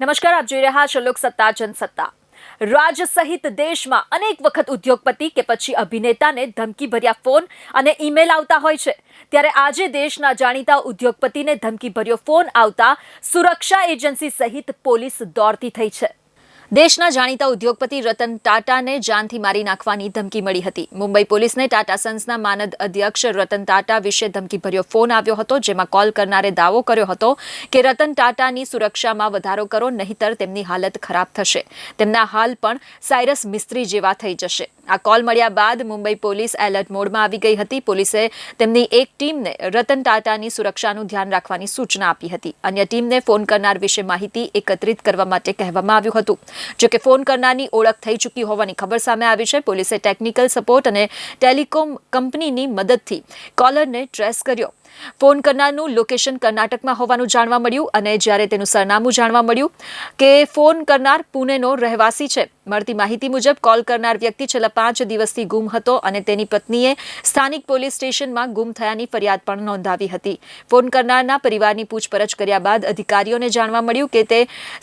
નમસ્કાર, આપ જોઈ રહ્યા છો લોક સત્તા જનસત્તા. રાજ સહિત દેશમાં અનેક વખત ઉદ્યોગપતિ કે પછી અભિનેતાને ધમકી ભર્યા ફોન અને ઈમેલ આવતા હોય છે. ત્યારે આજે દેશના જાણીતા ઉદ્યોગપતિને ધમકી ભર્યો ફોન આવતા સુરક્ષા એજન્સી સહિત પોલીસ દોડતી થઈ છે. દેશના જાણીતા ઉદ્યોગપતિ રતન ટાટાને જાનથી મારી નાખવાની ધમકી મળી હતી. મુંબઈ પોલીસને ટાટા સન્સના માનદ અધ્યક્ષ રતન ટાટા વિશે ધમકીભર્યો ફોન આવ્યો હતો, જેમાં કોલ કરનારે દાવો કર્યો હતો કે રતન ટાટાની સુરક્ષામાં વધારો કરો, નહીતર તેમની હાલત ખરાબ થશે. તેમના હાલ પણ સાયરસ મિસ્ત્રી જેવા થઈ જશે. આ કોલ મળ્યા બાદ મુંબઈ પોલીસ એલર્ટ મોડમાં આવી ગઈ હતી. પોલીસે તેમની એક ટીમને રતન ટાટાની સુરક્ષાનું ધ્યાન રાખવાની સૂચના આપી હતી. અન્ય ટીમને ફોન કરનાર વિશે માહિતી એકત્રિત કરવા માટે કહેવામાં આવ્યું હતું. જો કે ફોન કરનારની ઓળખ થઈ ચૂકી હોવાની ખબર સામે આવી છે, પોલીસે ટેકનિકલ સપોર્ટ અને ટેલિકોમ કંપનીની મદદથી કોલરને ટ્રેસ કર્યો. ફોન કરનારનું લોકેશન કર્ણાટકમાં હોવાનું જાણવા મળ્યું અને જ્યારે તેનું સરનામું જાણવા મળ્યું કે ફોન કરનાર પુણેનો રહેવાસી છે મળતી માહિતી મુજબ કોલ કરનાર વ્યક્તિ છેલ્લા પાંચ દિવસથી ગુમ હતો અને તેની પત્નીએ સ્થાનિક પોલીસ સ્ટેશનમાં ગુમ થયાની ફરિયાદ પણ નોંધાવી હતી. ફોન કરનારના પરિવારની પૂછપરછ કર્યા બાદ અધિકારીઓને જાણવા મળ્યું કે તે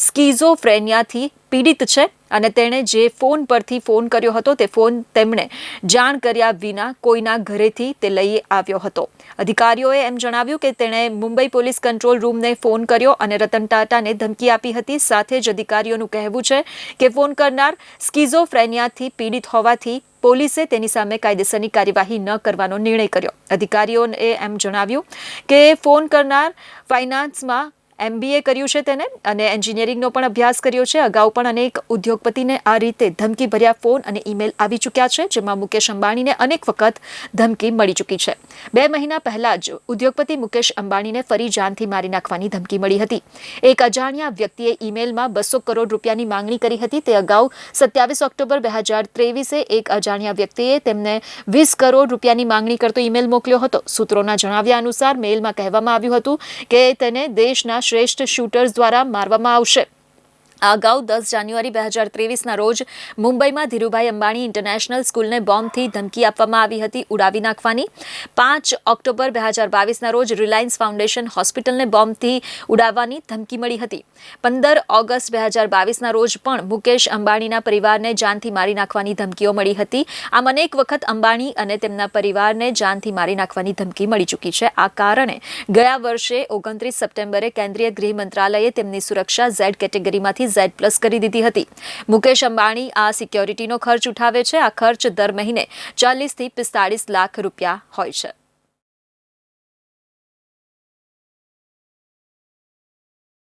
સ્કીઝોફ્રેનિયાથી પીડિત છે. અને તેણે જે ફોન પરથી ફોન કર્યો હતો, તે ફોન તેમણે જાણ કર્યા વિના કોઈના ઘરેથી તે લઈ આવ્યો હતો. અધિકારીઓએ એમ જણાવ્યું કે તેણે મુંબઈ પોલીસ કંટ્રોલ રૂમને ફોન કર્યો અને રતન ટાટાને ધમકી આપી હતી. સાથે જ અધિકારીઓનું કહેવું છે કે ફોન કરનાર સ્કીઝોફ્રેનિયાથી પીડિત હોવાથી પોલીસે તેની સામે કાયદેસરની કાર્યવાહી ન કરવાનો નિર્ણય કર્યો. અધિકારીઓએ એમ જણાવ્યું કે ફોન કરનાર ફાઇનાન્સમાં એમબીએ કર્યું છે તેને અને એન્જિનિયરિંગનો પણ અભ્યાસ કર્યો છે. અગાઉ પણ અનેક ઉદ્યોગપતિને આ રીતે ધમકી ભર્યા ફોન અને ઈમેલ આવી ચૂક્યા છે, જેમાં મુકેશ અંબાણીને અનેક વખત ધમકી મળી ચૂકી છે. બે મહિના પહેલા જ ઉદ્યોગપતિ મુકેશ અંબાણીને ફરી જાનથી મારી નાખવાની ધમકી મળી હતી. એક અજાણ્યા વ્યક્તિએ ઈમેલમાં બસો કરોડ રૂપિયાની માંગણી કરી હતી. તે અગાઉ સત્યાવીસ ઓક્ટોબર બે હજાર ત્રેવીસે એક અજાણ્યા વ્યક્તિએ તેમને વીસ કરોડ રૂપિયાની માંગણી કરતો ઈમેલ મોકલ્યો હતો. સૂત્રોના જણાવ્યા અનુસાર મેલમાં કહેવામાં આવ્યું હતું કે તેને દેશના શ્રેષ્ઠ શૂટર્સ દ્વારા મારવામાં આવશે. આ અગાઉ દસ જાન્યુઆરી બે હજાર ત્રેવીસના રોજ મુંબઈમાં ધીરુભાઈ અંબાણી ઇન્ટરનેશનલ સ્કૂલને બોમ્બથી ધમકી આપવામાં આવી હતી, ઉડાવી નાખવાની. પાંચ ઓક્ટોબર બે હજાર બાવીસના રોજ રિલાયન્સ ફાઉન્ડેશન હોસ્પિટલને બોમ્બથી ઉડાવવાની ધમકી મળી હતી. પંદર ઓગસ્ટ બે હજાર બાવીસના રોજ પણ મુકેશ અંબાણીના પરિવારને જાનથી મારી નાખવાની ધમકીઓ મળી હતી. આમ અનેક વખત અંબાણી અને તેમના પરિવારને જાનથી મારી નાખવાની ધમકી મળી ચૂકી છે. આ કારણે ગયા વર્ષે ઓગણત્રીસ સપ્ટેમ્બરે કેન્દ્રીય ગૃહ મંત્રાલયે તેમની સુરક્ષા ઝેડ કેટેગરીમાંથી ઝેડ પ્લસ કરી દીધી હતી. મુકેશ અંબાણી આ સિક્યોરિટીનો ખર્ચ ઉઠાવે છે. આ ખર્ચ દર મહિને ચાલીસથી પિસ્તાળીસ લાખ રૂપિયા હોય છે.